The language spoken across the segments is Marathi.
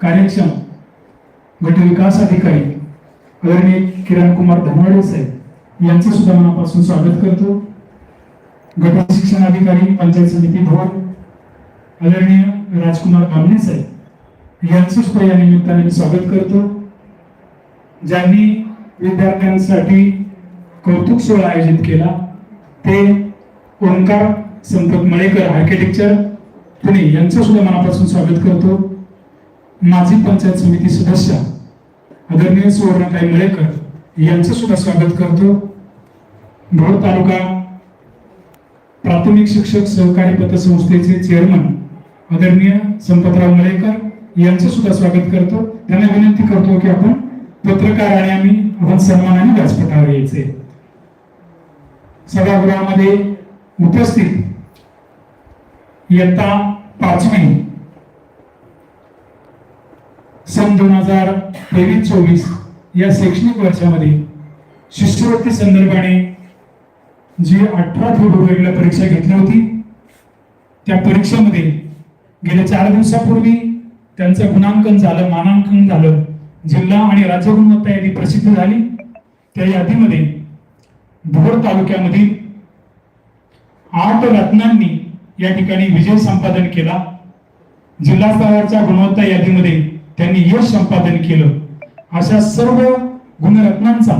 कार्यक्षम गट विकास अधिकारी आदरणीय किरण कुमार धनवाडे साहेब यांचं सुद्धा मनापासून स्वागत करतो. गट शिक्षण अधिकारी पंचायत समिती भवन आदरणीय राजकुमार बामणे साहेब यांचं सुद्धा या निमित्ताने मी स्वागत करतो. ज्यांनी विद्यार्थ्यांसाठी कौतुक सोहळा आयोजित केला ते ओंकार संपत मळेकर आर्किटेक्चर पुणे यांचं सुद्धा मनापासून स्वागत करतो. माजी पंचायत समिती सदस्य आदरणीय सुवर्णताई मळेकर यांचं सुद्धा स्वागत करतो. भोर तालुका प्राथमिक शिक्षक सहकारी पतसंस्थेचे चेअरमन आदरणीय संपतराव मळेकर यांचं सुद्धा स्वागत करतो. त्यांना विनंती करतो की आपण पत्रकार आणि आम्ही आपण सन्मानाने व्यासपीठावर यायचे. सभागृहामध्ये उपस्थित इयत्ता पाचवी सन दोन हजार तेवीस चोवीस या शैक्षणिक वर्षामध्ये शिष्यवृत्ती संदर्भाने जी अठरा फेब्रुवारीला परीक्षा घेतली होती त्या परीक्षेमध्ये गेल्या चार दिवसापूर्वी त्यांचं गुणांकन झालं मानांकन झालं जिल्हा आणि राज्य गुणवत्ता यादी प्रसिद्ध झाली. त्या यादीमध्ये भोर तालुक्यामधील आठ रत्नांनी या ठिकाणी विजय संपादन केला. जिल्हा स्तरावरच्या गुणवत्ता यादीमध्ये त्यांनी यश संपादन केलं. अशा सर्व गुणरत्नांचा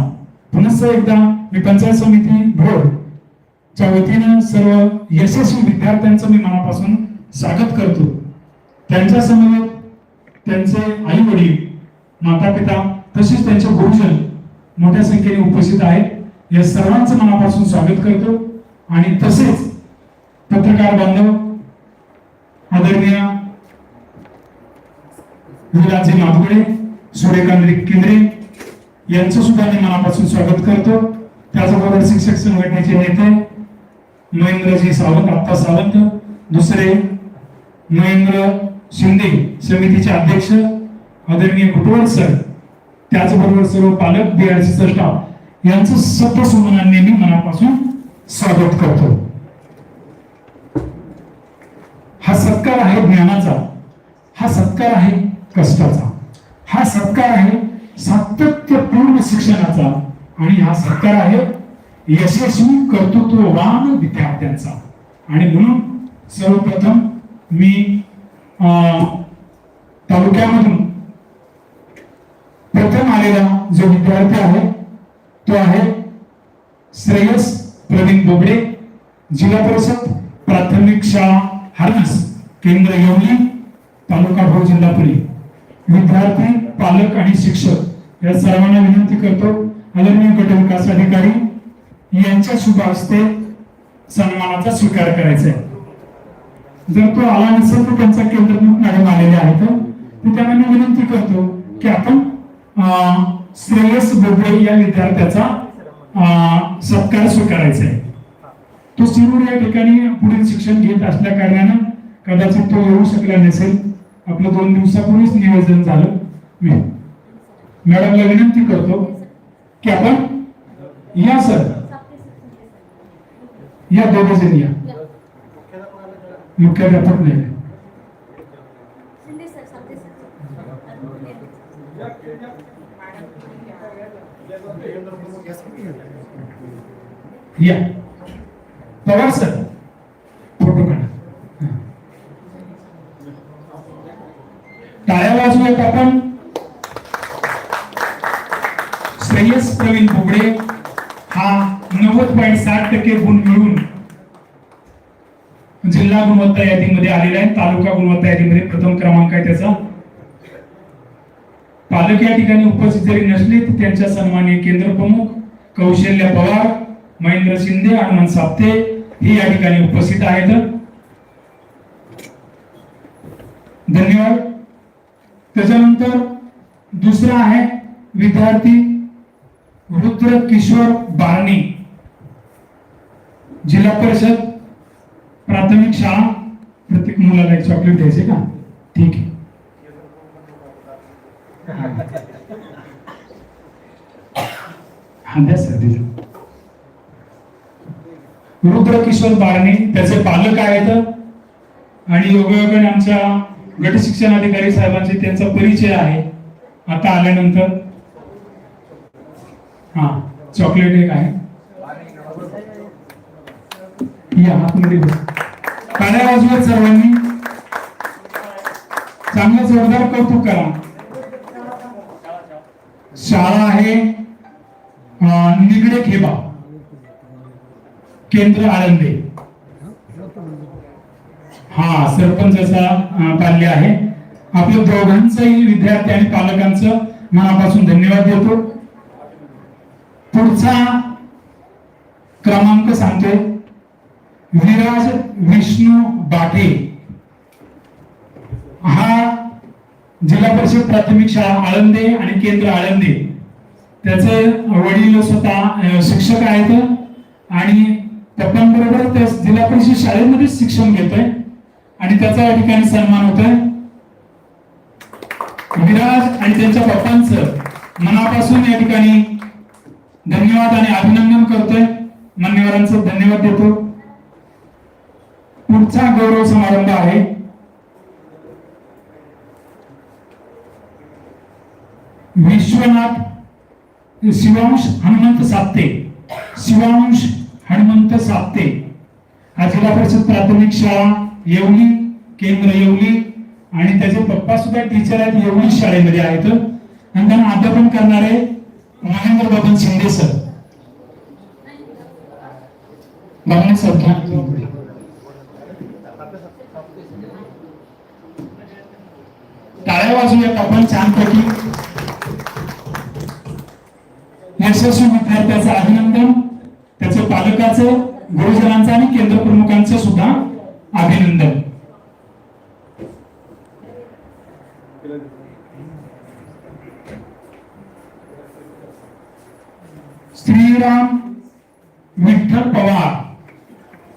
पुनश्च एकदा मी पंचायत समिती भोर च्या वतीनं सर्व यशस्वी विद्यार्थ्यांचं मी मनापासून स्वागत करतो. त्यांच्यासमोर त्यांचे आई वडील माता पिता तसेच त्यांचे गुरुजन मोठ्या संख्येने उपस्थित आहेत. या सर्वांचं मनापासून स्वागत करतो. आणि तसेच पत्रकार बांधव आदरणीय विराजे माधुगडे सूर्यकांत केंद्रे यांचं सुद्धा मी मनापासून स्वागत करतो. त्याचबरोबर शिक्षक संघटनेचे नेते महेंद्रजी सावंत आत्ता सावंत दुसरे महेंद्र शिंदे समितीचे अध्यक्ष आदरणीय कुटवळ सर त्याचबरोबर सर्व पालक बीआरसीचा स्टाफ यांचं सत्वसुमनाने मी मनापासून स्वागत करतो. हा सत्कार आहे ज्ञानाचा. हा सत्कार आहे कष्टाचा. हा सत्कार आहे सातत्यपूर्ण शिक्षणाचा आणि हा सत्कार आहे यशस्वी कर्तृत्ववान विद्यार्थ्यांचा. आणि म्हणून सर्वप्रथम मी अं, तालुक्यामधून प्रथम आलेला जो विद्यार्थी आहे तो आहे श्रेयस प्रवीण बोबडे जिल्हा परिषद प्राथमिक शाळा हार्नस केंद्र येवली तालुका भाऊ जिल्हा पुणे विद्यार्थी पालक आणि शिक्षक या सर्वांना विनंती करतो. आदरणीय गट विकास अधिकारी यांच्या शुभ हस्ते सन्मानाचा स्वीकार करायचा आहे. जर तो आला नसेल तर त्यांचा केंद्रप्रमुख मॅडम आलेले आहेत. तर त्यांना मी विनंती करतो की आपण अं, श्रेयस बोबडे या विद्यार्थ्याचा अं, सत्कार स्वीकारायचा आहे. तो सिरूर या ठिकाणी पुढील शिक्षण घेत असल्या कारणानं कदाचित तो येऊ शकला नसेल. आपलं दोन दिवसापूर्वीच नियोजन झालं. मी. मॅडमला विनंती करतो की आपण या सर. या दोघे जण या. मुख्याध्यापक नाही. या. पवार सर. टाळ्या होत आपण श्रेयस प्रवीण बोबडे हा नव्वद पॉईंट साठ टक्के गुण मिळून जिल्हा गुणवत्ता यादीमध्ये आलेला आहे. तालुका गुणवत्ता यादीमध्ये प्रथम क्रमांक आहे त्याचा. पालक या ठिकाणी उपस्थित जरी नसले तर त्यांच्या सन्मान्य केंद्र प्रमुख कौशल्य पवार महेंद्र शिंदे हनुमान साप्ते हे या ठिकाणी उपस्थित आहेत. धन्यवाद. त्याच्यानंतर दुसरा आहे विद्यार्थी रुद्र किशोर बारणी. जिल्हा परिषद प्राथमिक शाळा प्रत्येक मुलाला एक चॉकलेट द्यायचे का? ठीक आहे. हा द्या सर दिलं रुद्र किशोर बारणे त्याचे पालक आहेत. आणि योगायोगाने आमच्या गट शिक्षण अधिकारी साहेबांचे त्यांचा परिचय आहे. आता आल्यानंतर हा चॉकलेट एक आहे. या आतमध्ये बस. वाजवत सर्वांनी चांगलं जोरदार कौतुक करा. शाळा आहे निगडे खेबा. केंद्र आळंदे. हा सरपंच असा पाल्य आहे. आपल्या दोघांचंही विद्यार्थी आणि पालकांचं मनापासून धन्यवाद देतो. पुढचा क्रमांक सांगतोय. विराज विष्णू बाटे हा जिल्हा परिषद प्राथमिक शाळा आळंदे आणि केंद्र आळंदे. त्याचे वडील स्वतः शिक्षक आहेत. आणि पप्पांबरोबर त्या जिल्हा परिषद शाळेमध्ये शिक्षण घेतोय. आणि त्याचा या ठिकाणी सन्मान होतोय. विराज आणि त्यांच्या पप्पांचं मनापासून या ठिकाणी धन्यवाद आणि अभिनंदन करतोय. मान्यवरांचं धन्यवाद देतो. पुढचा गौरव समारंभ आहे. विश्वनाथ शिवांश हनुमंत साप्ते शिवांश हनुमंत साप्ते हा जिल्हा परिषद प्राथमिक शाळा येवली केंद्र येवली आणि त्याचे पप्पा सुद्धा टीचर आहेत येवली शाळेमध्ये आहेत. आणि त्यांना अध्यापन करणारे महेंद्र बाबन शिंदे सर बाबा सर घ्या टाळ्या वाजूयात आपण छानपैकी यशस्वी विद्यार्थ्याचं अभिनंदन त्याच्या पालकाचं गुरुजनांचं आणि केंद्र प्रमुखांचं सुद्धा. अभिनंदन. श्रीराम विठ्ठल पवार.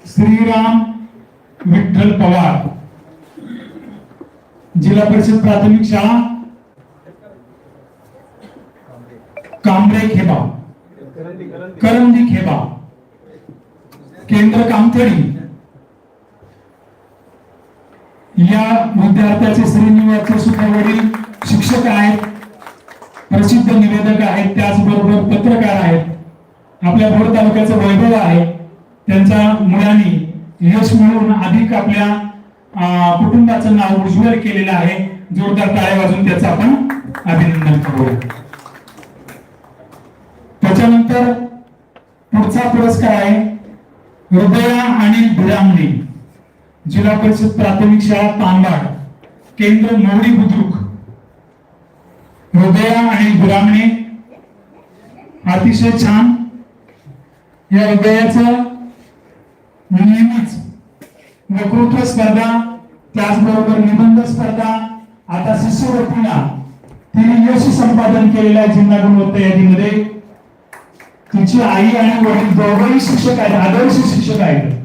श्रीराम विठ्ठल पवार. जिल्हा परिषद प्राथमिक शाळा. कांबरे खेबा करंदी खेबा केंद्र कामथडी. या विद्यार्थ्याचे श्रीनिवासचे सुद्धा वडील शिक्षक आहेत प्रसिद्ध निवेदक आहेत त्याचबरोबर पत्रकार आहेत. आपल्या भोर तालुक्याचं वैभव आहे. त्यांच्या मुलांनी यश मिळवून अधिक आपल्या अं, कुटुंबाचं नाव उज्ज्वल केलेलं आहे. जोरदार टाळ्या वाजून त्याचं आपण अभिनंदन करूया. त्याच्यानंतर पुढचा पुरस्कार आहे हृदया आणि भिरामणी जिल्हा परिषद प्राथमिक शाळा तांबाड केंद्र मोडी बुद्रुक. हृदया आणि गुरामणे अतिशय छान. या हृदयाचं नेहमीच वक्तृत्व स्पर्धा त्याचबरोबर निबंध स्पर्धा आता शिष्यवृत्तीला तिने यश संपादन केलेल्या आहे जिल्हा गुणवत्ता यादीमध्ये तिची आई आणि वडील दोघंही शिक्षक आहेत आदर्श शिक्षक आहेत.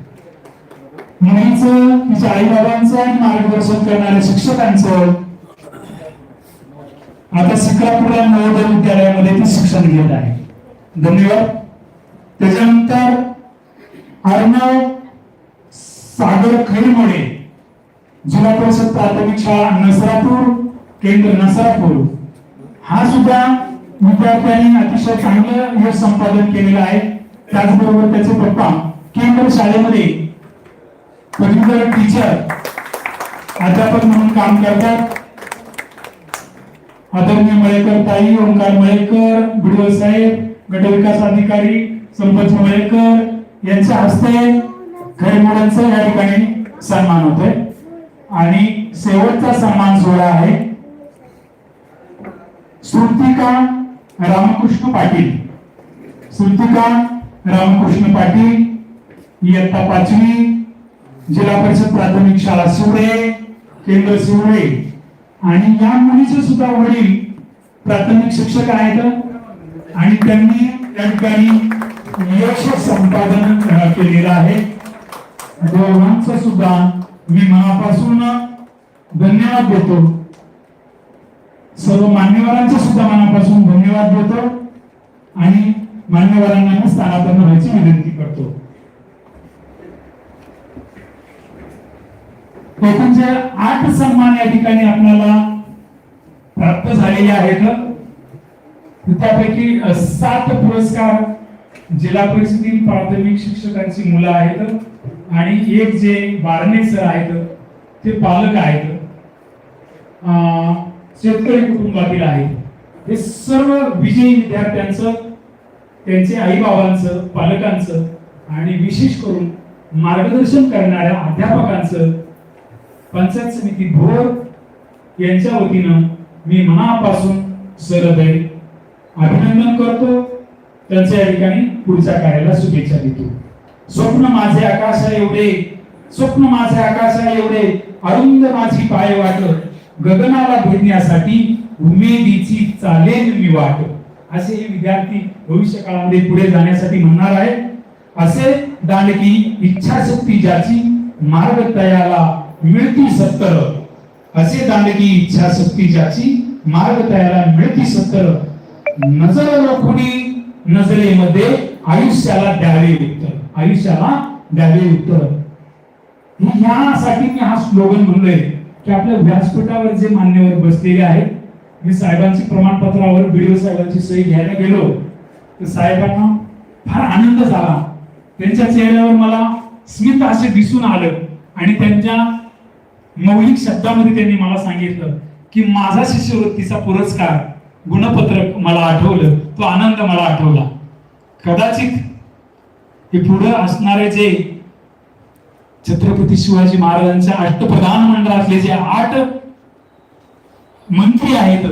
मुलीचं तिच्या आई बाबांचं आणि मार्गदर्शन करणाऱ्या शिक्षकांचं. आता सिक्रापूर नवोदय विद्यालयामध्ये ती शिक्षण घेत आहे. धन्यवाद. त्याच्यानंतर अर्णव सागर खैरमोडे जिल्हा परिषद प्राथमिक शाळा नसरापूर केंद्र नसरापूर. हा सुद्धा विद्यार्थ्यांनी अतिशय चांगलं यश संपादन केलेलं आहे. त्याचबरोबर त्याचे पप्पा केंद्र शाळेमध्ये म्हणजे कधीतर टीचर अध्यापक म्हणून काम करतात. आदरणीय मळेकर ताई ओंकार मळेकर बिडवल साहेब गटविकास अधिकारी संपत मळेकर यांच्या हस्ते खैरमोड्यांचा या ठिकाणी सन्मान होतोय. आणि शेवटचा सन्मान सोहळा आहे. श्रुतिका रामकृष्ण पाटील. श्रुतिका रामकृष्ण पाटील इयत्ता पाचवी जिल्हा परिषद प्राथमिक शाळा शिवडे केंद्र शिवडे आणि या मुलीचे सुद्धा वडील प्राथमिक शिक्षक आहेत आणि त्यांनी त्या ठिकाणी यश संपादन केलेलं आहे. दोघांचं सुद्धा मी मनापासून धन्यवाद देतो. सर्व मान्यवरांचा सुद्धा मनापासून धन्यवाद देतो आणि मान्यवरांना स्थानापन्न व्हायची विनंती करतो. एकूणचे आठ सन्मान या ठिकाणी आपल्याला प्राप्त झालेले आहेत. त्यापैकी सात पुरस्कार जिल्हा परिषदेतील प्राथमिक शिक्षकांची मुलं आहेत आणि एक जे बारणे सर आहेत ते पालक आहेत. शेतकरी कुटुंबातील आहेत. हे सर्व विजयी विद्यार्थ्यांचं त्यांचे आई बाबांचं पालकांचं आणि विशेष करून मार्गदर्शन करणाऱ्या अध्यापकांचं पंचायत समिती भोर यांच्या वतीनं मी मनापासून सरदय अभिनंदन करतो. त्यांच्या या ठिकाणी पुढच्या कार्याला शुभेच्छा देतो. स्वप्न माझे आकाशा एवढे स्वप्न माझे आकाशा एवढे. अरुंद माझी पाय वाट गगनाला भेटण्यासाठी उमेदीची चालेल मी वाट. असे हे विद्यार्थी भविष्य काळामध्ये पुढे जाण्यासाठी म्हणणार आहे असे दानकी इच्छाशक्ती ज्याची मार्ग तयाला मिळती सत्तर. असे इच्छा इच्छाशक्ती ज्याची मार्ग तयाला मिळती सत्तर. नजर रोखुनी नजरेमध्ये आयुष्याला द्यावे उत्तर. आयुष्याला द्यावे उत्तर. ह्यासाठी मी हा स्लोगन म्हणलोय की आपल्या व्यासपीठावर जे मान्यवर बसलेले आहेत मी साहेबांची प्रमाणपत्रावर बीडीओ साहेबांची सही घ्यायला गेलो. तर साहेबांना फार आनंद झाला. त्यांच्या चेहऱ्यावर मला स्मित असे दिसून आलं आणि त्यांच्या मौलिक शब्दामध्ये त्यांनी मला सांगितलं की माझा शिष्यवृत्तीचा पुरस्कार गुणपत्रक मला आठवलं तो आनंद मला आठवला. कदाचित हे पुढं असणारे जे छत्रपती शिवाजी महाराजांच्या अष्टप्रधान मंडळातले जे आठ मंत्री आहेत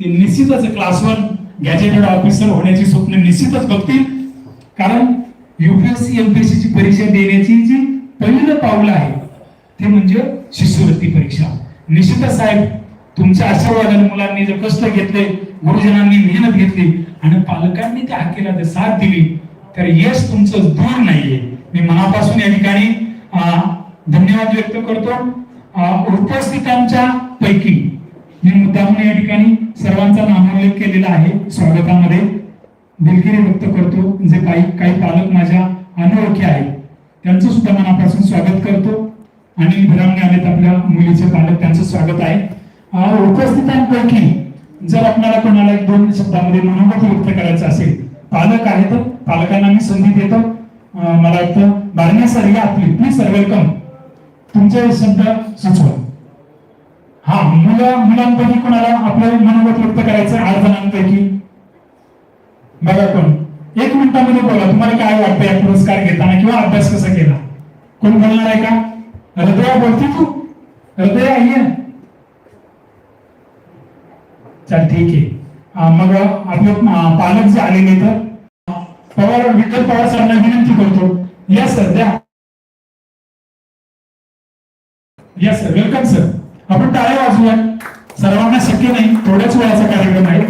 ते निश्चितच क्लास वन गॅजेटेड ऑफिसर होण्याची स्वप्न निश्चितच बघतील. कारण युपीएससी एमपीएससी ची परीक्षा देण्याची जी पहिलं पाऊल आहे ते म्हणजे शिष्यवृत्ती परीक्षा. निश्चितच साहेब तुमच्या आशीर्वादाने मुलांनी जर कष्ट घेतले गुरुजनांनी मेहनत घेतली आणि पालकांनी त्या हक्कीला जर साथ दिली तर यश तुमचं दूर नाहीये. मी मनापासून या ठिकाणी धन्यवाद व्यक्त करतो. उपस्थितांच्या पैकी मी मुद्दामून या ठिकाणी सर्वांचा नामोल्लेख केलेला आहे स्वागतामध्ये. दिलगिरी व्यक्त करतो. जे काही काही पालक माझ्या अनोळखी आहेत त्यांचं सुद्धा मनापासून स्वागत करतो. आणि विरामने आलेत आपल्या मुलीचे पालक त्यांचं स्वागत आहे. उपस्थितांपैकी जर आपल्याला कोणाला एक दोन शब्दामध्ये मनोगत व्यक्त करायचं असेल पालक आहेत पालकांना मी संधी देतो. मला वाटतं बारण्या सर या आपली प्लीज सर वेलकम तुमचे शब्द सुचवा. हा मुला मुलांपैकी कोणाला आपलं मनोगत व्यक्त करायचं आठ जणांपैकी बघा कोण. एक मिनिटामध्ये बोला तुम्हाला काय वाटतं या पुरस्कार घेताना किंवा अभ्यास कसा केला? कोण बोलणार आहे का? हृदया बोलते तू? हृदया ये चल ठीक आहे मग आपले पालक जे आलेले तर पवार विठ्ठल पवार सरांना विनंती करतो। या सर द्या. या सर वेलकम सर आपण टाळे वाजूया सर्वांना शक्य नाही थोड्याच वेळाचा कार्यक्रम आहे.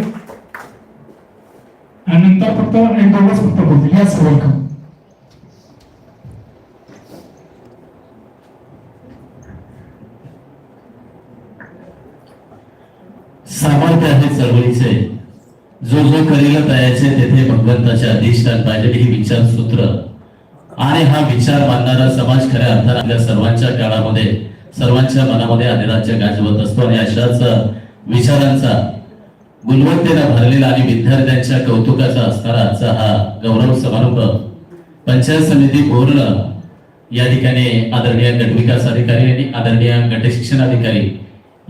आणि नंतर फक्त एक दोघच फक्त बोलतील. या सर वेलकम सामर्थ्य आहे चळवळीचे जो जो करील तयाचे तेथे भगवंताचे अधिष्ठान पाहिजे ही विचार सूत्र आणि हा विचार मानणारा समाज खऱ्या अर्थाने आपल्या सर्वांच्या काळामध्ये सर्वांच्या मनामध्ये अधिराज्य गाजवत असतो. आणि अशाच विचारांचा गुणवत्तेनं भरलेला आणि विद्यार्थ्यांच्या कौतुकाचा असणारा आजचा हा गौरव समारंभ पंचायत समिती पूर्ण या ठिकाणी आदरणीय गटविकास अधिकारी आणि आदरणीय गट शिक्षण अधिकारी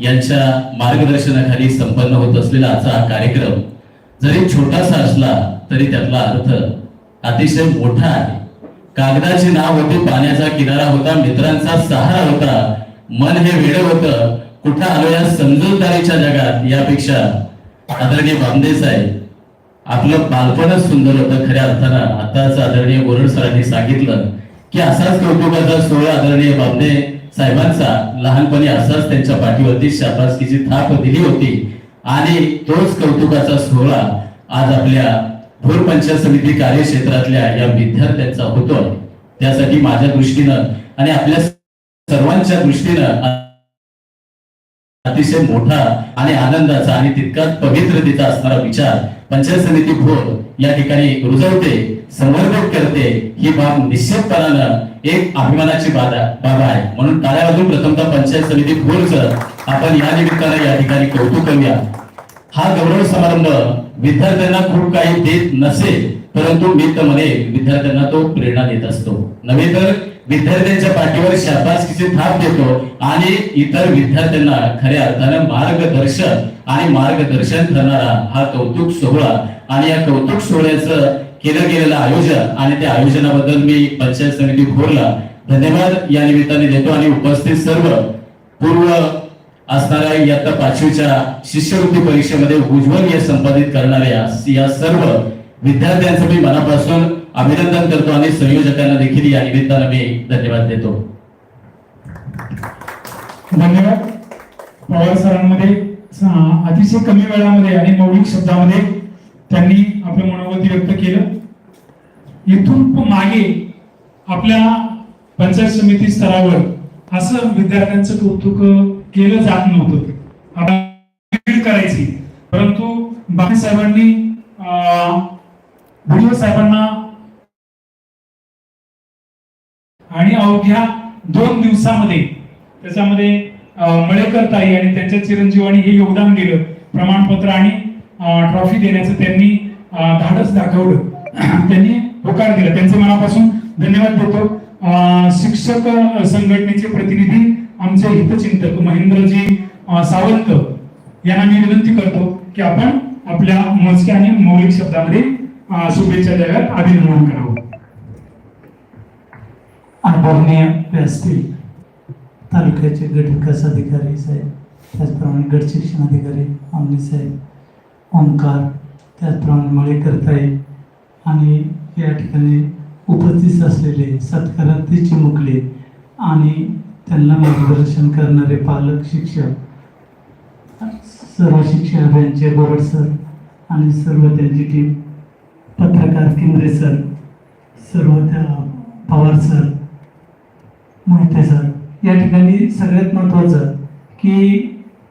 यांच्या मार्गदर्शनाखाली संपन्न होत असलेला आजचा हा कार्यक्रम जरी छोटासा असला तरी त्यातला अर्थ अतिशय मोठा आहे. कागदाचे नाव होते पाण्याचा किनारा होता मित्रांचा सहारा होता मन हे वेळ होतं कुठं आलो या समजूतदारीच्या जगात? यापेक्षा आदरणीय बामदे साहेब आपलं बालपणच सुंदर होतं खऱ्या अर्थानं आताच आदरणीय वरुण सरांनी सांगितलं की असाच कौतुकाचा सोहळा आदरणीय बामदे साहेबांचा लहानपणी असाच त्यांच्या पाठीवरती शाबासकीची थाप दिली होती. आणि तोच कौतुकाचा सोहळा आज आपल्या भोर पंचायत समिती कार्यक्षेत्रातल्या या विद्यार्थ्यांचा होतो त्यासाठी माझ्या दृष्टीनं आणि आपल्या सर्वांच्या दृष्टीनं अतिशय मोठा आणि आनंदाचा आणि तितकाच पवित्रतेचा असणारा विचार पंचायत समिती भोर या ठिकाणी रुजवते संवर्धित करते ही बाब निश्चितपणानं एक अभिमानाची बाधा बाब आहे. म्हणून टाळ्या वाजून प्रथमतः पंचायत समिती भोरचं आपण या निमित्तानं या ठिकाणी कौतुक करूया. हा गौरव समारंभ विद्यार्थ्यांना खूप काही देत नसेल परंतु मी तर म्हणे विद्यार्थ्यांना तो प्रेरणा देत असतो. नव्हे तर विद्यार्थ्यांच्या पाठीवर शाबासकीची थाप देतो आणि इतर विद्यार्थ्यांना खऱ्या अर्थानं मार्गदर्शन आणि मार्गदर्शन करणारा हा कौतुक सोहळा. आणि या कौतुक सोहळ्याचं केलं गेलेलं आयोजन आणि त्या आयोजनाबद्दल मी पंचायत समिती भोरला धन्यवाद. या निमित्ताने देतो आणि उपस्थित सर्व पूर्व असणाऱ्या इयत्ता पाचवीच्या शिष्यवृत्ती परीक्षेमध्ये उज्ज्वल यश संपादित करणाऱ्या या सर्व विद्यार्थ्यांचं मी मनापासून अभिनंदन करतो आणि संयोजकांना देखील या निमित्तानं मी धन्यवाद देतो. धन्यवाद. पवार सरांमध्ये अतिशय कमी वेळामध्ये आणि मौलिक शब्दामध्ये त्यांनी आपलं मनोगत व्यक्त केलं. इथून मागे आपल्या पंचायत समिती स्तरावर असं विद्यार्थ्यांचं कौतुक केलं जात नव्हतं. आता करायची. परंतु बाकी साहेबांनी व्हिडिओ साहेबांना आणि अवघ्या दोन दिवसामध्ये त्याच्यामध्ये मळेकर ताई आणि त्यांच्या चिरंजीवांनी हे योगदान दिलं प्रमाणपत्र आणि ट्रॉफी देण्याचं त्यांनी धाडस दाखवलं. त्यांनी होकार दिला. त्यांचे मनापासून धन्यवाद देतो. शिक्षक संघटनेचे प्रतिनिधी आमचे हितचिंतक महेंद्रजी सावंत यांना मी विनंती करतो की आपण आपल्या मोजक्या आणि मौलिक शब्दामध्ये शुभेच्छा द्याव्यात. अभिनंदन करावं. आदरणीय व्यासपीठ तालुक्याचे गट विकास अधिकारी साहेब त्याचप्रमाणे गट शिक्षण अधिकारी आमने साहेब ओंकार त्याचप्रमाणे मळेकरताई आणि या ठिकाणी उपस्थित असलेले सत्कारार्थी चिमुकले आणि त्यांना मार्गदर्शन करणारे पालक शिक्षक सर्व शिक्षक अभियानचे बोर्ड सर आणि सर्व त्यांची टीम पत्रकार केंद्रे सर सर्व त्या पवार सर मोहिते सर ठिकाणी सगळ्यात महत्त्वाचं की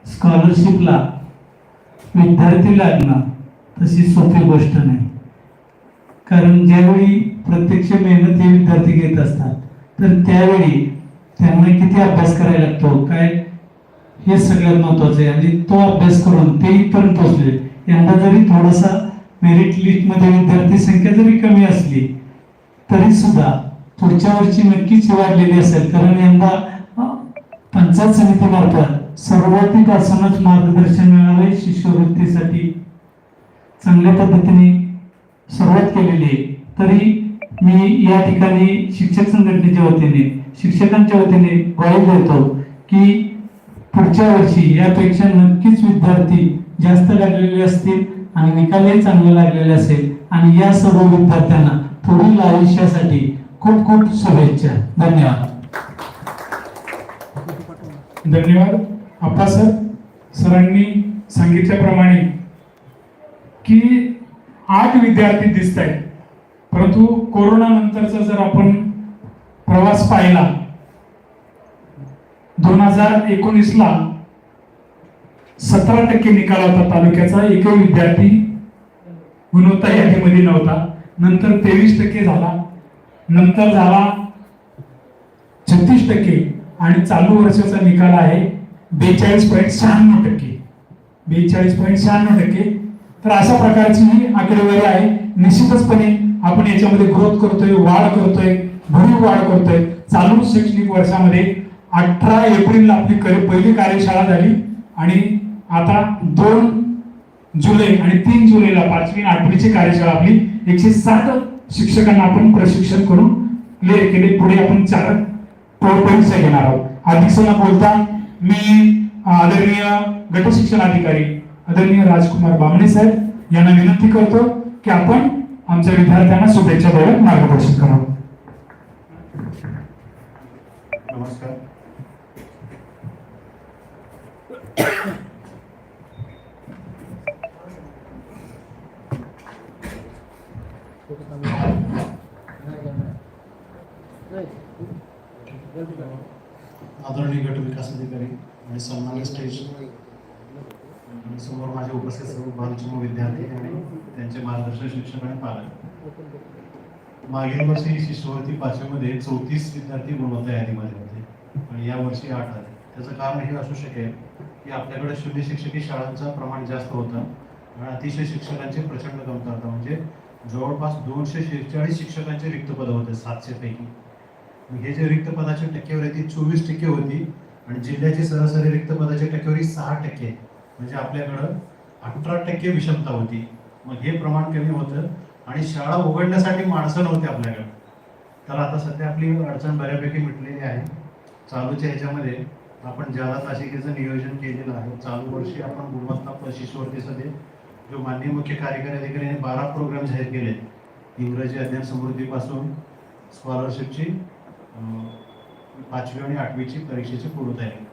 स्कॉलरशिपला विद्यार्थी लागणं तशी सोपी गोष्ट नाही. कारण ज्यावेळी प्रत्यक्ष मेहनत हे विद्यार्थी घेत असतात तर त्यावेळी त्यांना किती अभ्यास करायला लागतो काय? हे सगळ्यात महत्वाचं आहे. आणि तो अभ्यास करून ते इथपर्यंत पोहोचले यंदा जरी थोडासा मेरिट लिस्टमध्ये विद्यार्थी संख्या जरी कमी असली तरी सुद्धा पुढच्या वर्षी नक्कीच वाढलेली असेल. कारण यंदा पंचायत समितीमार्फत सर्वाधिक असनच मार्गदर्शन मिळाले शिष्यवृत्तीसाठी. चांगल्या पद्धतीने सुरुवात केलेली आहे. तरी मी या ठिकाणी शिक्षक संघटनेच्या वतीने शिक्षकांच्या वतीने ग्वाही देतो की पुढच्या वर्षी यापेक्षा नक्कीच विद्यार्थी जास्त लागलेले असतील आणि निकालही चांगले लागलेले असेल. आणि या सर्व विद्यार्थ्यांना पुढील आयुष्यासाठी खूप खूप शुभेच्छा. धन्यवाद. धन्यवाद. आप्पा सर सरांनी सांगितल्याप्रमाणे की आठ विद्यार्थी दिसत आहेत परंतु कोरोनानंतरचा जर आपण प्रवास पाहिला दोन हजार एकोणीसला सतरा टक्के निकाल होता तालुक्याचा एकही विद्यार्थी गुणवत्ता यादीमध्ये नव्हता. नंतर तेवीस टक्के झाला नंतर झाला छत्तीस टक्के. आणि चालू वर्षाचा निकाल आहे बेचाळीस पॉईंट शहाण्णव टक्के. बेचाळीस पॉईंट शहाण्णव टक्के. तर अशा प्रकारची ही आकडेवारी आहे. निश्चितचपणे आपण याच्यामध्ये ग्रोथ करतोय वाढ करतोय भरीव वाढ करतोय. चालू शैक्षणिक वर्षामध्ये अठरा एप्रिलला आपली कर- पहिली कार्यशाळा झाली आणि आता दोन जुलै आणि तीन जुलैला पाचवी आणि आठवीची कार्यशाळा आपली एकशे साठ शिक्षकांना आपण प्रशिक्षण करून क्लिअर केले. पुढे आपण चार पो- घेणार आहोत. अधिक न बोलता मी आदरणीय गटशिक्षण अधिकारी आदरणीय राजकुमार बामणे साहेब यांना विनंती करतो की आपण आमच्या विद्यार्थ्यांना शुभेच्छा द्याव्यात मार्गदर्शन करावं नमस्कार. आदरणीय गट विकास अधिकारी आणि सन्मान्य स्टेज समोर माझे उपस्थित सर्व बालचिम विद्यार्थी आणि त्यांचे मार्गदर्शक शिक्षक आणि पालक. मागील वर्षी शिष्यवृत्ती पाचवीमध्ये चौतीस विद्यार्थी गुणवत्ता यादीमध्ये होते. आणि या वर्षी आठ आले त्याचं कारण हे असू शकेल की आपल्याकडे शून्य शिक्षकी शाळांचं प्रमाण जास्त होतं आणि अतिशय शिक्षकांची प्रचंड कमतरता. म्हणजे जवळपास दोनशे शेहेचाळीस शिक्षकांचे रिक्त पदं होते सातशे पैकी. हे जे रिक्त पदाची टक्केवारी ती चोवीस टक्के होती. आणि जिल्ह्याची सरासरी रिक्त पदाची टक्केवारी सहा टक्के. म्हणजे आपल्याकडं अठरा टक्के विषमता होती. मग हे प्रमाण कमी होतं. आणि शाळा उघडण्यासाठी माणसं नव्हती आपल्याकडं. तर आता सध्या आपली अडचण बऱ्यापैकी मिटलेली आहे. चालूच्या ह्याच्यामध्ये आपण ज्याला तासिकेचं नियोजन केलेलं आहे चालू वर्षी आपण गुणवत्ता शिष्यवृत्तीसाठी जो माननीय मुख्य कार्यकारी अधिकारीने बारा प्रोग्राम जाहीर केले इंग्रजी अध्ययन समृद्धीपासून स्कॉलरशिपची पाचवी आणि आठवीची परीक्षेची पूर्वतयारी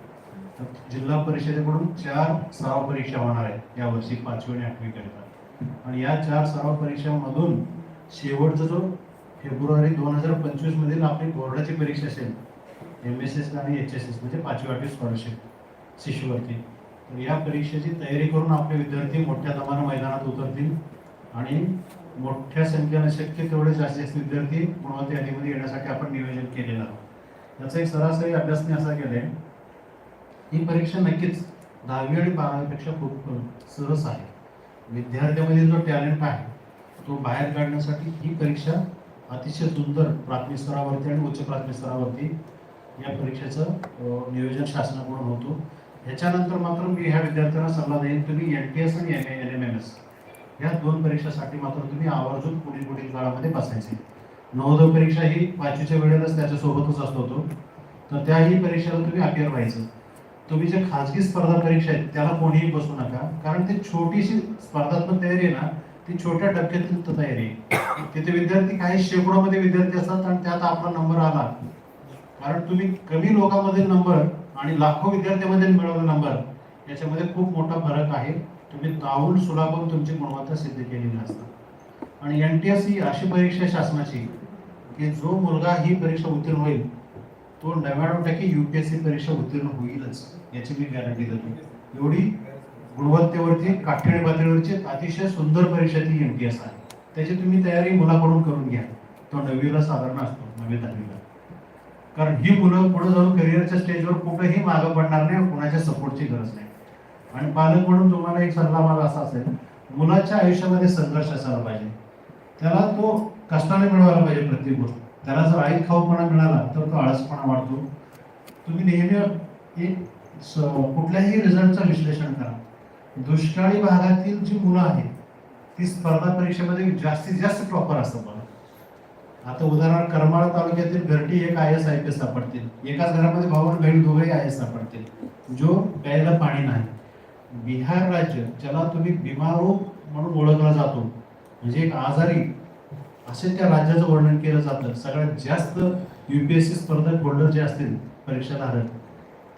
तर जिल्हा परिषदेकडून चार सराव परीक्षा होणार आहेत यावर्षी पाचवी आणि आठवीकरिता आणि या चार सराव परीक्षांमधून शेवटचा जो फेब्रुवारी दोन हजार पंचवीस मधील आपली बोर्डाची परीक्षा असेल एम एस एस आणि एच एस एस म्हणजे पाचवी आठवी स्कॉलरशिप शिष्यवृत्ती. तर या परीक्षेची तयारी करून आपले विद्यार्थी मोठ्या दमानं मैदानात उतरतील आणि मोठ्या संख्येने शक्य तेवढे जास्तीत जास्त विद्यार्थी गुणवत्ता यादीमध्ये येण्यासाठी आपण नियोजन केलेलं आहोत. याचा एक सरासरी अभ्यास मी असा केलाय ही परीक्षा नक्कीच दहावी आणि बारावीपेक्षा खूप सरस आहे. विद्यार्थ्यामध्ये जो टॅलेंट आहे तो बाहेर काढण्यासाठी ही परीक्षा अतिशय सुंदर प्राथमिक स्तरावरती आणि उच्च प्राथमिक स्तरावरती या परीक्षेचं नियोजन शासनाकडून होतो. ह्याच्यानंतर मात्र मी ह्या विद्यार्थ्यांना सल्ला देईन तुम्ही एन टी एस आणि M L M M S या दोन परीक्षासाठी मात्र तुम्ही आवर्जून पुढील पुढील काळामध्ये बसायचे. नवोदय परीक्षा ही पाचवीच्या वेळेलाच त्याच्यासोबतच असतो तो तर त्याही परीक्षेला तुम्ही अपिअर व्हायचं. तुम्ही जे खाजगी स्पर्धा परीक्षा आहेत त्याला कोणीही बसू नका. कारण ती छोटीशी स्पर्धात्मक तयारी आहे ना ती छोट्या डबक्यातील तयारी आहे. तिथे विद्यार्थी काही शेकडोमध्ये विद्यार्थी असतात आणि त्यात आपला नंबर आला. कारण तुम्ही कमी लोकांमधील नंबर आणि लाखो विद्यार्थ्यांमध्ये मिळवलेला नंबर याच्यामध्ये खूप मोठा फरक आहे. तुम्ही दावून सुलाभून तुमची गुणवत्ता सिद्ध केलेली असतात. आणि एन टी एस ही अशी परीक्षा शासनाची की जो मुलगा ही परीक्षा उत्तीर्ण होईल तो नव्याण्णव टक्के सी परीक्षा उत्तीर्ण होईलच याची मी गॅरंटी देतो. एवढी गुणवत्तेवरती काठीण पातळीवरची अतिशय सुंदर परीक्षा ती एन टी एस आहे. त्याची तुम्ही तयारी मुलाकडून करून घ्या. तो नववीला साधारण असतो नववी दहावीला. कारण ही मुलं पुढे जाऊन करिअरच्या स्टेजवर कुठेही मागं पडणार नाही कुणाच्या सपोर्टची गरज नाही. आणि पालक म्हणून तुम्हाला एक सल्ला मला असा असेल मुलाच्या आयुष्यामध्ये संघर्ष असायला पाहिजे. त्याला तो कष्टाने मिळवायला पाहिजे प्रत्येक गोष्ट. त्याला जर आई खाऊपणा मिळाला तर तो आळसपणा वाढतो. तुम्ही नेहमी एक कुठल्याही रिझल्टचं विश्लेषण करा. दुष्काळी भागातील जी मुलं आहेत ती स्पर्धा परीक्षेमध्ये जास्तीत जास्त टॉपर असतात बघा. आता उदाहरण करमाळा तालुक्यातील घरटी एक I S I P S सापडतील. एकाच घरामध्ये भाऊ आणि बहीण दोघेही आय एस सापडतील. जो प्यायला पाणी नाही. बिहार राज्य ज्याला तुम्ही बिमारोग म्हणून ओळखला जातो म्हणजे एक आजारी असे त्या राज्याचं वर्णन केलं जातं. सगळ्यात जास्त युपीएससी स्पर्धक होल्डर जे असतील परीक्षाधारक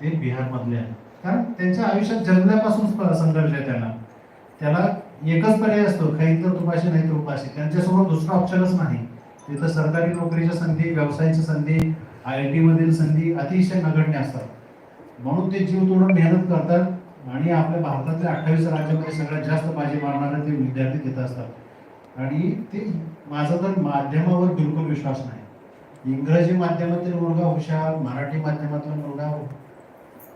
ते बिहारमधले आहेत. कारण त्यांच्या आयुष्यात जन्मल्यापासून संघर्ष आहे त्यांना. त्याला एकच पर्याय असतो काही तर तुपाशी नाही तर उपाशी. त्यांच्यासमोर दुसरा ऑप्शनच नाही. तिथं सरकारी नोकरीच्या संधी व्यवसायाच्या संधी आय टी मधील संधी अतिशय नगण्य असतात. म्हणून ते जीव तोडून मेहनत करतात. आणि आपल्या भारतातल्या अठ्ठावीस राज्यामध्ये सगळ्यात जास्त बाजी मारणारे ते विद्यार्थी तिथं असतात. आणि ते माझा तर माध्यमावर बिलकुल विश्वास नाही. इंग्रजी माध्यमातील मुलगा हुशार मराठी माध्यमातील मुलगा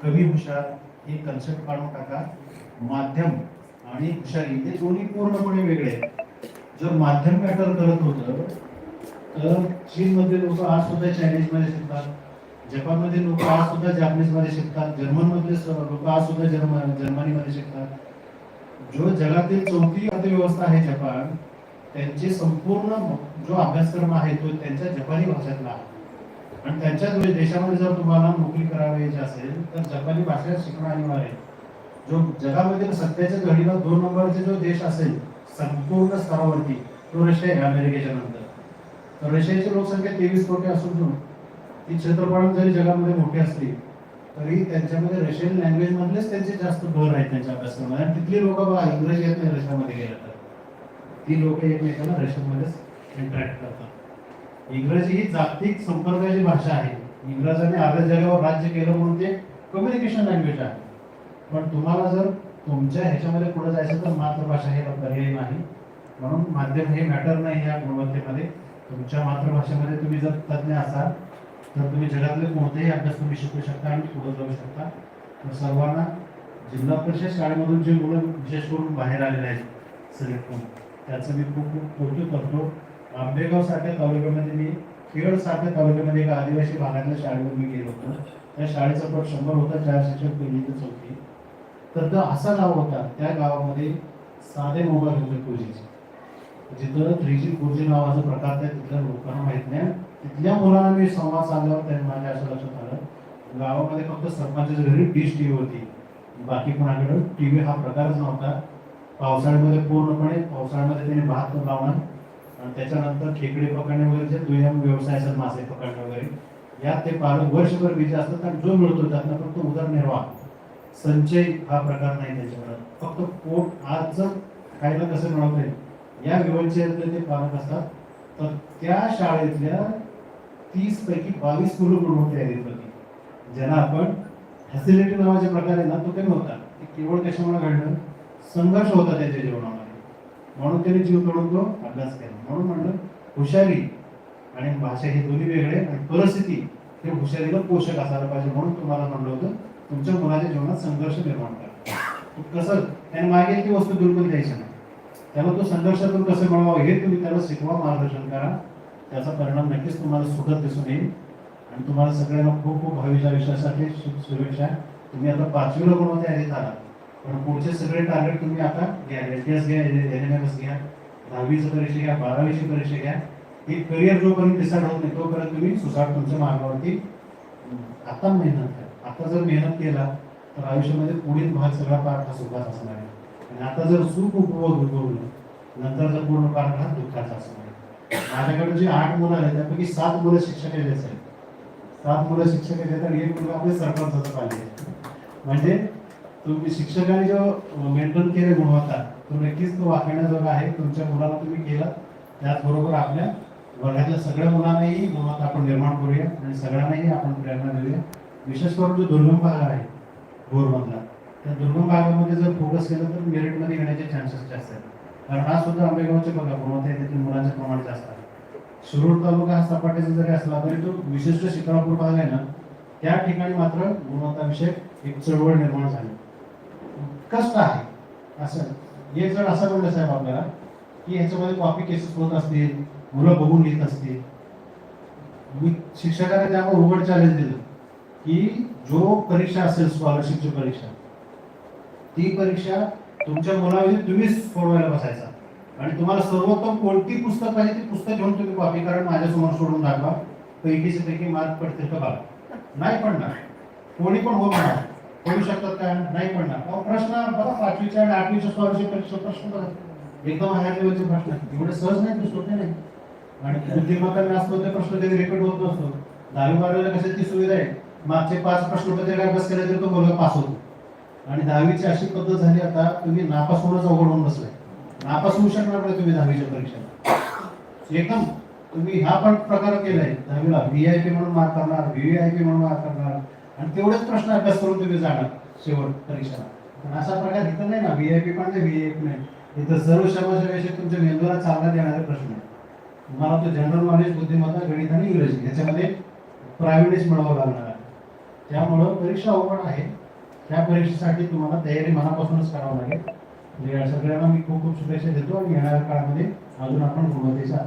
कमी हुशार हे कन्सेप्ट काढून टाका. माध्यम आणि हुशारी हे दोन्ही पूर्णपणे वेगळे आहेत. जर माध्यम मॅटर करत होतं तर चीनमध्ये लोक आज सुद्धा चायनीजमध्ये शिकतात. जपानमध्ये लोक आज सुद्धा जापानीजमध्ये शिकतात जर्मनमध्ये लोक आज सुद्धा जर्मन जर्मनीमध्ये शिकतात. जो जगातील चौथी अर्थव्यवस्था आहे जपान त्यांचे संपूर्ण जो अभ्यासक्रम आहे तो त्यांच्या जपानी भाषेतला आहे. आणि त्यांच्या देशामध्ये जर तुम्हाला नोकरी करावायची असेल तर जपानी भाषा शिकणं अनिवार्य आहे. जो जगामधील सध्याच्या घडीला दोन नंबरचे जो देश असेल संपूर्ण स्तरावरती तो रशिया आहे अमेरिकेच्या नंतर. तर रशियाची लोकसंख्या तेवीस कोटी असून ती क्षेत्रफळ जरी जगामध्ये मोठी असली तरी त्यांच्यामध्ये रशियन लँग्वेज मधलेच त्यांचे जास्त भर आहेत त्यांच्या अभ्यासक्रमात आणि तिथली लोक बघा इंग्रजी येत नाही रशियामध्ये गेलं तर. ती लोक एकमेकांना रशियनमध्येच इंटरॅक्ट करतात. इंग्रजी ही जागतिक संपर्काची भाषा आहे. इंग्रजांनी अर्ध्या जगावर राज्य केलं म्हणून ते कम्युनिकेशन लँग्वेज आहे. पण तुम्हाला जर तुमच्या ह्याच्यामध्ये पुढे जायचं तर मातृभाषा हे पर्याय नाही. म्हणून माध्यम हे मॅटर नाही या गुणवत्तेमध्ये. तुमच्या मातृभाषेमध्ये तुम्ही जर तज्ज्ञ असाल तर तुम्ही जगातले कोणतेही अभ्यास तुम्ही शिकू शकता आणि पुढे जाऊ शकता. तर सर्वांना जिल्हा परिषद शाळेमधून जे मुलं विशेष करून बाहेर आलेले आहेत सिलेक्ट होऊन त्याचं मी खूप खूप कौतुक करतो. आंबेगाव सारख्या तालुक्यामध्ये मी केरळ सारख्या तालुक्यामध्ये एका आदिवासी भागातल्या शाळेवर मी गेलो होतो. त्या शाळेचा पट शंभर होता चार शिक्षक पहिली ते चौथी तर तो असा गाव होता त्या गावामध्ये साधे मोबाईल होते टू जीचे जिथं थ्री जी फोर जी नावाचा प्रकार त्या तिथल्या लोकांना माहीत नाही. तिथल्या मुलांना मी संवाद साधल्यावर त्यांनी माझ्या असं लक्षात आलं. गावामध्ये फक्त सरपंचाच्या घरी डिश टी व्ही होती. बाकी कोणाकडे? टी व्ही हा प्रकारच नव्हता. पावसाळ्यामध्ये पूर्णपणे पावसाळ्यामध्ये त्यांनी भात लावणं आणि त्याच्यानंतर खेकडे पकडणे वगैरे जे दुय्यम व्यवसाय असतात मासे पकडणे वगैरे यात ते पालक वर्षभर विजय असतात आणि जो मिळतो त्यातनं फक्त उदरनिर्वाह संचय हा प्रकार नाही त्याच्याकडे. फक्त पोट आजचं खायला कसं मिळवता येईल या विवंचनेतले ते पालक असतात. तर त्या शाळेतल्या तीस पैकी बावीस मुलं म्हणून तयारीत होती. ज्यांना आपण फॅसिलिटी नावाचे प्रकार आहे ना तो कमी होता. ते केवळ कशामुळे घडलं? संघर्ष होता त्याच्या जीवनामध्ये. म्हणून त्याने जीव तोडून तो अभ्यास केला. म्हणून म्हणलं हुशारी आणि भाषा हे दोन्ही वेगळे आणि परिस्थिती हे हुशारीला पोषक असायला पाहिजे म्हणून तुम्हाला म्हणलं होतं तुमच्या मुलाच्या जीवनात संघर्ष निर्माण करा. कसं त्याने मागे ती वस्तू दुर्बल द्यायची नाही. त्याला तो संघर्षातून कसं मिळवावं हे तुम्ही त्याला शिकवा मार्गदर्शन करा. त्याचा परिणाम नक्कीच तुम्हाला सुखद दिसून येईल. आणि तुम्हाला सगळ्यांना खूप खूप भावीच्या आयुष्यासाठी शुभेच्छा. तुम्ही आता पाचवीला लोकांमध्ये यादीत आहात पण पुढचे सगळे टार्गेट तुम्ही आता घ्या. एस घ्या एन एम एस घ्या. दहावीची परीक्षा घ्या बारावीची परीक्षा घ्या. हे करिअर जोपर्यंत डिसाईड होत नाही तोपर्यंत तुम्ही सुसाट तुमच्या मार्गावरती आता मेहनत करा. आता जर मेहनत केला तर आयुष्यामध्ये पुढील भाग सगळा पार्ट हा सुखाचा असणार आहे. आणि आता जर सुख उपभोग उपभोगलं जर पूर्ण पार्ट हा दुःखाचा असणार आहे. माझ्याकडे जे आठ मुलं आहेत त्यापैकी सात मुलं शिक्षकाचे आहेत सात मुलं शिक्षक आहेत आणि एक मुलगा आपले सरपंचाचा पाहिजे. म्हणजे तुम्ही शिक्षकाने जो मेंटेन केले गुणवत्ता तो नक्कीच तो वाकण्याजोगा आहे. तुमच्या मुलाला तुम्ही केला त्याचबरोबर आपल्या वर्गातल्या सगळ्या मुलांनाही गुणवत्ता आपण निर्माण करूया आणि सगळ्यांनाही आपण प्रेरणा देऊया. विशेष करून जो दुर्गम भाग आहे गोरमधला त्या दुर्गम भागामध्ये जर फोकस केलं तर मेरिटमध्ये येण्याचे चान्सेस जास्त आहेत. कारण हा सुद्धा आंबेगावचे बघा गुणवत्ता आहे त्यातील मुलांचे प्रमाण जास्त आहे. सुरूर तालुका हा सपाटीचा जरी असला तरी तो विशिष्ट शिक्रापूर भाग आहे ना त्या ठिकाणी मात्र गुणवत्ता विषय एक चळवळ निर्माण झाली. कष्ट आहे. असं एक जण असं म्हणलं साहेब आपल्याला की ह्याच्यामध्ये कॉपी केसेस होत असतील मुलं बघून घेत असतील. मी शिक्षकाने त्यामुळे उघड चॅलेंज दिलं की जो परीक्षा असेल स्कॉलरशिपची परीक्षा ती परीक्षा तुमच्या मुलाविषयी तुम्हीच सोडवायला बसायचा. आणि तुम्हाला सर्वोत्तम कोणती पुस्तक पाहिजे ती पुस्तक घेऊन तुम्ही कॉपी करा माझ्यासमोर सोडून दाखवा. पैकीचे पैकी मार्क पडतील का बघा नाही पडणार. कोणी पण होत नाही होऊ शकतात का? नाही पडणार. प्रश्न बघा पाचवीच्या आणि आठवीच्या स्कॉलरशिप परीक्षा प्रश्न बघा. एकदम हायर लेवलचे प्रश्न. एवढे सहज नाही ते सोपे नाही. आणि बुद्धिमत्ता असतो ते प्रश्न कधी रिपीट होत नसतो. दहावी बारावीला कशाची ती सुविधा आहे? मागचे पाच प्रश्न जरी अभ्यास केला तरी तो मुलगा पास होतो. आणि दहावीची अशी पद्धत झाली आता तुम्ही नापास होणंच अवघड होऊन बसलाय. नापास होऊ शकणार नाही तुम्ही दहावीच्या परीक्षेला एकदम तुम्ही हा पण प्रकार केलाय दहावीला व्ही आय पी म्हणून मार्क करणार व्ही आय पी म्हणून मार्क करणार आणि तेवढेच प्रश्न अभ्यास करून तुम्ही जाणार शेवट परीक्षेला. पण असा प्रकार इथं नाही ना व्ही आय पी पण नाही व्ही आय पी नाही. इथं सर्व शब्दाच्या तुमच्या मेंदूला चालण्यात येणारे प्रश्न आहे तुम्हाला तो जनरल नॉलेज बुद्धिमत्ता गणित आणि इंग्रजी याच्यामध्ये प्रायव्हेटच मिळवावं लागणार आहे. त्यामुळं परीक्षा अवघड आहे. त्या परीक्षेसाठी तुम्हाला तयारी मनापासूनच करावं लागेल. म्हणजे सगळ्यांना मी खूप खूप शुभेच्छा देतो आणि येणाऱ्या काळामध्ये अजून आपण गुणवत्तेच्या